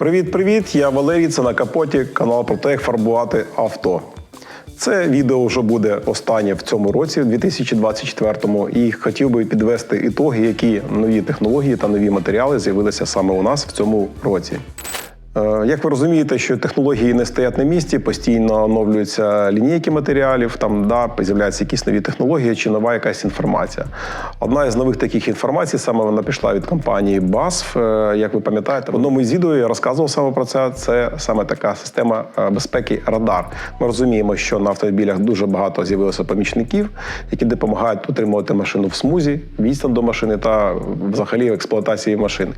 Привіт-привіт! Я Валерій. Це на капоті канал про те, як фарбувати авто. Це відео вже буде останнє в цьому році, в 2024-му, і хотів би підвести ітоги, які нові технології та нові матеріали з'явилися саме у нас в цьому році. Е, Як ви розумієте, що технології не стоять на місці, постійно оновлюються лінійки матеріалів, там да, з'являються якісь нові технології чи нова якась інформація. Одна із нових таких інформацій саме вона пішла від компанії BASF. Е, Як ви пам'ятаєте, в одному із відео я розказував саме про це. Це саме така система е, безпеки радар. Ми розуміємо, що на автомобілях дуже багато з'явилося помічників, які допомагають утримувати машину в смузі, відстань до машини та взагалі в експлуатації машини.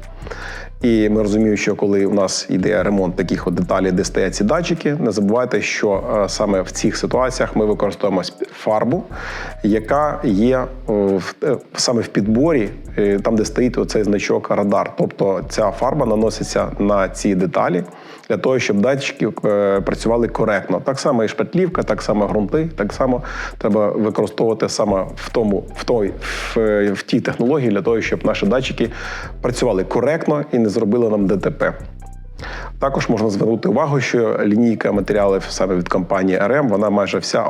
І ми розуміємо, що коли у нас йде ремонт таких от деталей, де стоять ці датчики, не забувайте, що е, саме в цих ситуаціях ми використовуємо фарбу, яка є е, в- е, саме в підборі, там, де стоїть оцей значок радар. Тобто ця фарба наноситься на ці деталі для того, щоб датчики е, працювали коректно. Так само і шпатлівка, так само ґрунти, так само треба використовувати саме в тому, в той в, е, в тій технології для того, щоб наші датчики працювали коректно і не зробили нам ДТП. Також можна звернути увагу, що лінійка матеріалів саме від компанії RM, вона майже вся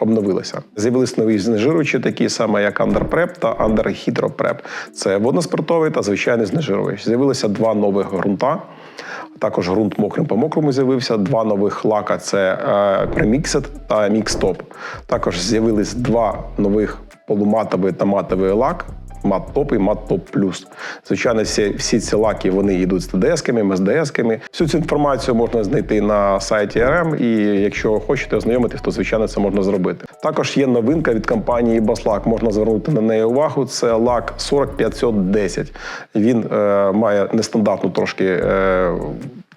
обновилася. З'явились нові знежирювачі, такі саме як Underprep та Underhydroprep. Це водноспиртовий та звичайний знежирювач. З'явилися два нових ґрунта. Також ґрунт мокрим по мокрому з'явився. Два нових лака це е, Premixed та Mixtop. Також з'явились два нових полуматовий та матовий лак. Мат топ і мат топ плюс. Звичайно, всі, всі ці лаки вони йдуть з ТДС-ками. Всю цю інформацію можна знайти на сайті RM, і якщо хочете ознайомитись, то звичайно це можна зробити. Також є новинка від компанії Баслак. Можна звернути на неї увагу. Це лак 40510. Він е, має нестандартну трошки. Е,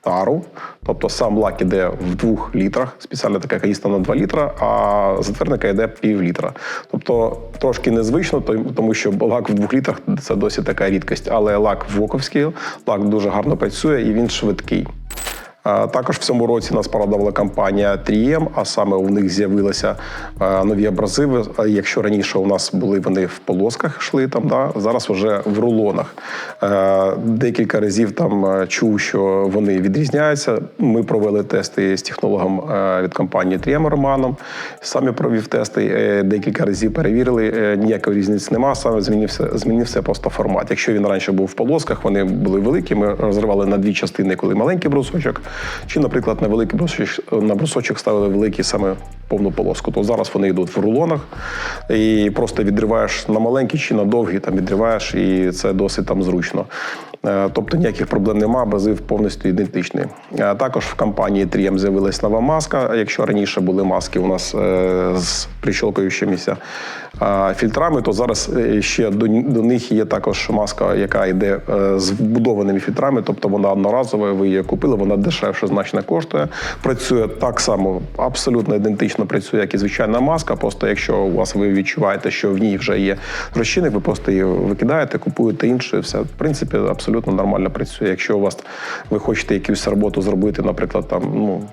тару, тобто сам лак іде в двох літрах, спеціальна така каїста на 2 літра, а затвердника йде пів літра. Тобто трошки незвично, тому що лак в двох літрах це досі така рідкість, але лак воковський, лак дуже гарно працює і він швидкий. Також в цьому році нас порадувала компанія 3M, а саме у них з'явилися нові абразиви. Якщо раніше у нас були вони в полосках, йшли там, да, зараз вже в рулонах. Декілька разів там чув, що вони відрізняються. Ми провели тести з технологом від компанії 3M Романом. Самі провів тести, е, декілька разів перевірили. е, Ніякої різниці нема. Саме змінився, змінився просто формат. Якщо він раніше був в полосках, вони були великі. Ми розривали на дві частини, коли маленький брусочок, чи, наприклад, на великий брусочок, на брусочок ставили великий саме повну полоску. То зараз вони йдуть в рулонах і просто відриваєш на маленький чи на довгий, там відриваєш, і це досить там зручно. Е, Тобто ніяких проблем нема, базив повністю ідентичний. Е, Також в компанії 3M з'явилась нова маска. Якщо раніше були маски у нас е, з прищолкаючимися е, фільтрами, то зараз ще до, них є також маска, яка йде з вбудованими фільтрами, тобто вона одноразова, ви її купили, вона дешевше значно коштує. Працює так само, абсолютно ідентично працює, як і звичайна маска. Просто якщо у вас ви відчуваєте, що в ній вже є розчинник, ви просто її викидаєте, купуєте інше, все в принципі абсолютно нормально працює. Якщо у вас ви хочете якусь роботу зробити, наприклад, там ну.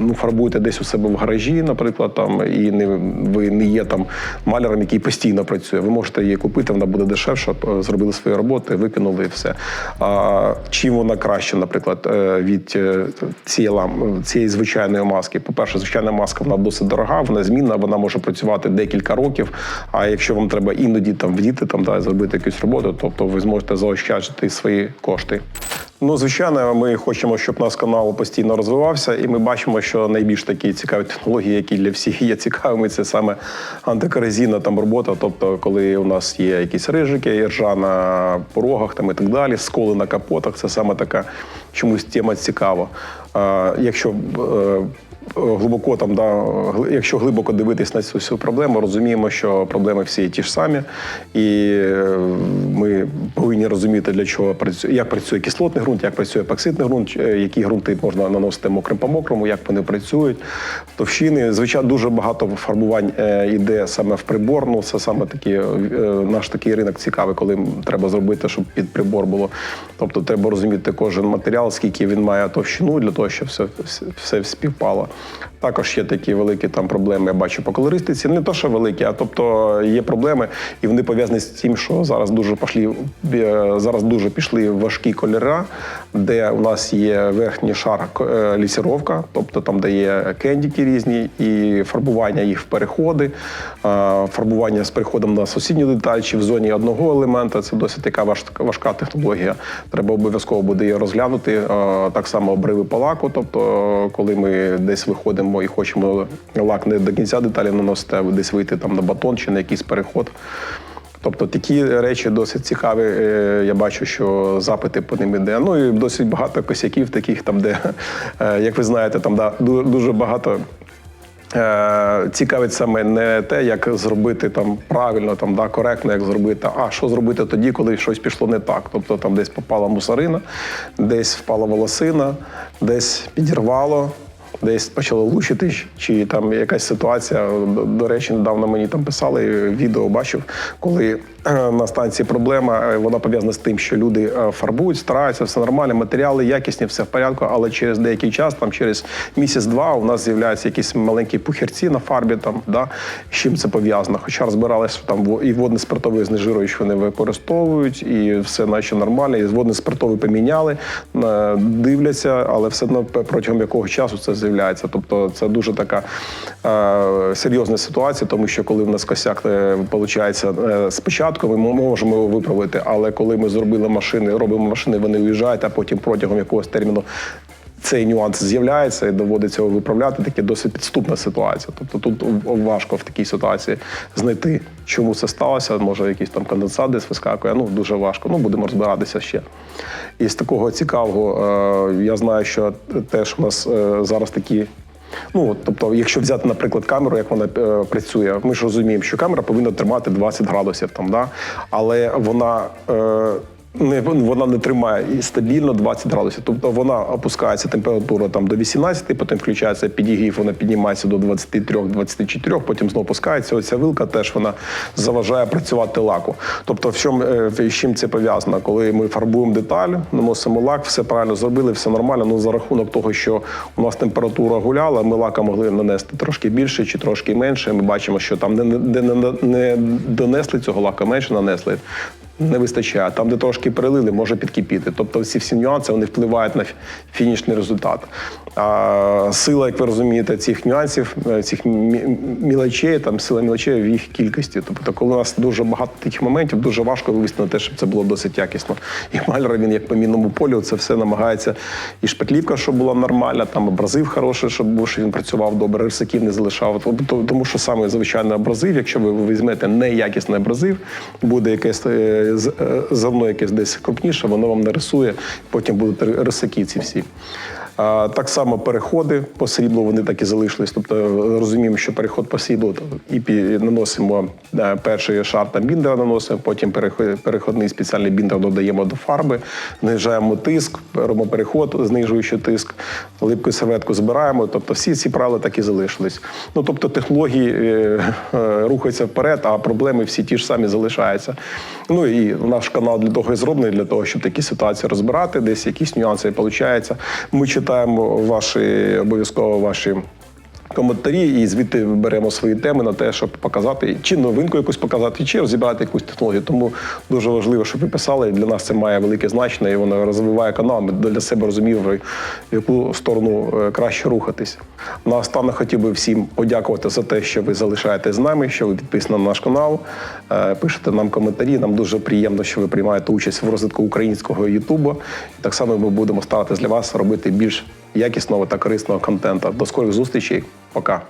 Ну, фарбуєте десь у себе в гаражі, наприклад, там і не ви не є там маляром, який постійно працює. Ви можете її купити, вона буде дешевша, зробили свої роботи, викинули і все. А чим вона краще, наприклад, е, від е, цієї лам цієї звичайної маски? По-перше, звичайна маска вона досить дорога, вона змінна, вона може працювати декілька років. А якщо вам треба іноді там вдіти там да, зробити якусь роботу, тобто ви зможете заощаджити свої кошти. Ну, звичайно, ми хочемо, щоб наш канал постійно розвивався, і ми бачимо, що найбільш такі цікаві технології, які для всіх є цікавими, це саме антикорозійна там робота. Тобто, коли у нас є якісь рижики, іржа на порогах там і так далі, сколи на капотах, це саме така чомусь тема цікава. А, якщо е, глибоко там, да, якщо глибоко дивитись на цю всю проблему, розуміємо, що проблеми всі ті ж самі, і е, повинні розуміти, для чого працює, як працює кислотний ґрунт, як працює епоксидний ґрунт, е, які ґрунти можна наносити мокрим по мокрому, як вони працюють, товщини. Звичайно, дуже багато фарбувань е, йде саме в прибор. Ну це саме такі е, наш такий ринок цікавий, коли треба зробити, щоб під прибор було. Тобто треба розуміти кожен матеріал, скільки він має товщину для того, щоб все, все, все співпало. Також є такі великі там проблеми, я бачу по колористиці. Не то, що великі, а тобто є проблеми, і вони пов'язані з тим, що зараз дуже пішли, е, зараз дуже пішли важкі кольори, де у нас є верхній шар е, лісіровка, тобто там, де є кендіки різні, і фарбування їх в переходи, е, фарбування з переходом на сусідню деталь чи в зоні одного елемента. Це досить така важка, технологія. Треба обов'язково буде її розглянути. Е, Так само обриви по лаку. Тобто, коли ми десь виходимо і хочемо лак не до кінця деталі наносити, а десь вийти там на батон чи на якийсь переход. Тобто такі речі досить цікаві. Е, Я бачу, що запити по ним іде. Ну і досить багато косяків, таких там, де, е, як ви знаєте, там да, дуже багато. Е, Цікавить саме не те, як зробити там правильно, там да коректно, як зробити, а що зробити тоді, коли щось пішло не так. Тобто там десь попала мусорина, десь впала волосина, десь підірвало, десь почало лучити, чи там якась ситуація. До, речі, недавно мені там писали відео, бачив, коли е, на станції проблема, е, вона пов'язана з тим, що люди е, фарбують, стараються, все нормально, матеріали якісні, все в порядку, але через деякий час, там через місяць-два, у нас з'являються якісь маленькі пухірці на фарбі. Там да з чим це пов'язано. Хоча розбиралися, там і водне спиртовий знежируючий вони використовують, і все наче нормально. І водне спиртовий поміняли, е, дивляться, але все одно протягом якого часу це з'являється. Тобто це дуже така е, серйозна ситуація, тому що коли в нас косяк виходить спочатку, ми можемо його виправити. Але коли ми зробили машини, робимо машини, вони уїжджають, а потім протягом якогось терміну. Цей нюанс з'являється і доводиться виправляти. Таке досить підступна ситуація. Тобто тут важко в такій ситуації знайти, чому це сталося. Може, якийсь там конденсат десь вискакує. Ну дуже важко. Ну будемо розбиратися ще. І з такого цікавого е, я знаю, що теж у нас е, зараз такі. Ну, тобто, якщо взяти, наприклад, камеру, як вона е, працює, ми ж розуміємо, що камера повинна тримати 20 градусів, там, да? але вона. Е, не, вона не тримає стабільно 20 градусів. Тобто вона опускається температура там до 18, потім включається підігрів, вона піднімається до 23-24, потім знову опускається. Оця вилка теж вона заважає працювати лаку. Тобто, в чому е, з чим це пов'язано? Коли ми фарбуємо деталь, наносимо лак, все правильно зробили, все нормально. Ну за рахунок того, що у нас температура гуляла, ми лака могли нанести трошки більше чи трошки менше. Ми бачимо, що там, де, де не, не донесли цього лака, менше нанесли не вистачає. Там, де трошки перелили, може підкипіти. Тобто ці всі нюанси вони впливають на фінішний результат. А сила, як ви розумієте, цих нюансів, е, цих мі- мілочей, там сила мілочей в їх кількості. Тобто, коли у нас дуже багато таких моментів, дуже важко вивести на те, щоб це було досить якісно. І Мальер, він як по мінному полю, це все намагається. І шпатлівка, щоб була нормальна, там абразив хороший, щоб був, щоб він працював добре, рисаків не залишав. Тому що саме звичайний абразив, якщо ви візьмете неякісний абразив, буде якесь е, з- е, зерно якесь десь крупніше, воно вам нарисує, потім будуть ри- рисаки ці всі. Так само переходи по сріблу вони так і залишились. Тобто е, розуміємо, що переход по сріблу і наносимо перший шар там біндера наносимо, потім переходний спеціальний біндер додаємо до фарби, знижаємо тиск, робимо переход, знижуючи тиск, липку серветку збираємо. Тобто всі ці правила так і залишились. Ну тобто технології е, е, рухаються вперед, а проблеми всі ті ж самі залишаються. Ну і наш канал для того і зроблений, для того, щоб такі ситуації розбирати, десь якісь нюанси виходить. Ми читаємо ваші обов'язково ваші. Коментарі і звідти беремо свої теми на те, щоб показати чи новинку якусь показати, чи розібрати якусь технологію. Тому дуже важливо, щоб ви писали. Для нас це має велике значення, і воно розвиває канал. Ми для себе розуміємо, в яку сторону е, краще рухатись. Наостанок хотів би всім подякувати за те, що ви залишаєтесь з нами, що ви підписані на наш канал, е, пишете нам коментарі. Нам дуже приємно, що ви приймаєте участь в розвитку українського Ютубу. Так само ми будемо старатися для вас робити більш якісного та корисного контенту. До скорих зустрічей. Пока.